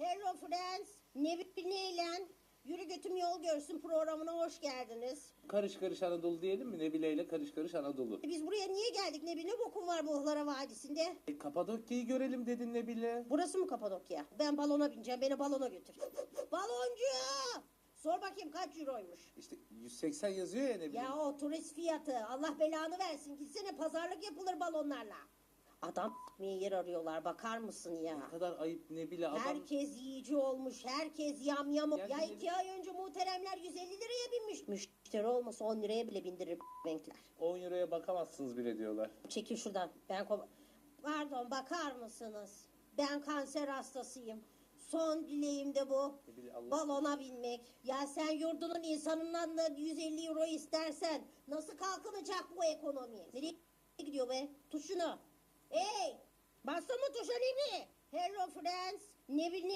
Hello friends. Nevi Neylen. Yürü götüm yol görsün programına hoş geldiniz. Karış karış Anadolu diyelim mi? Nebile ile karış karış Anadolu. E Biz buraya niye geldik Nebi? Ne bokum var bu Ihlara Vadisi'nde? E, Kapadokya'yı görelim dedin Nebile. Burası mı Kapadokya? Ben balona bineceğim. Beni balona götür. Baloncu! Sor bakayım kaç euroymuş? İşte 180 yazıyor ya Nebile. Ya o turist fiyatı. Allah belanı versin. Gitsene pazarlık yapılır balonlarla. Adam s**meye yer arıyorlar. Bakar mısın ya? Ne kadar ayıp Nebile. Adam Herkes yiyici olmuş. Herkes yamyam. Yani Ya Nebi- iki ay önce muhteremler 150 liraya binmiş. Müşteri olmasa 10 liraya bile bindirir renkler. 10 euroya bakamazsınız bile diyorlar. Çekil şuradan. Ben Pardon bakar mısınız? Ben kanser hastasıyım. Son dileğim de bu. Allah Balona binmek. Ya sen yurdunun insanından da 150 euro istersen nasıl kalkınacak bu ekonomi? Nereye gidiyor be? Tut şunu. Hey! Bastın mı tuşa ne mi? Hello friends. Ne bileyim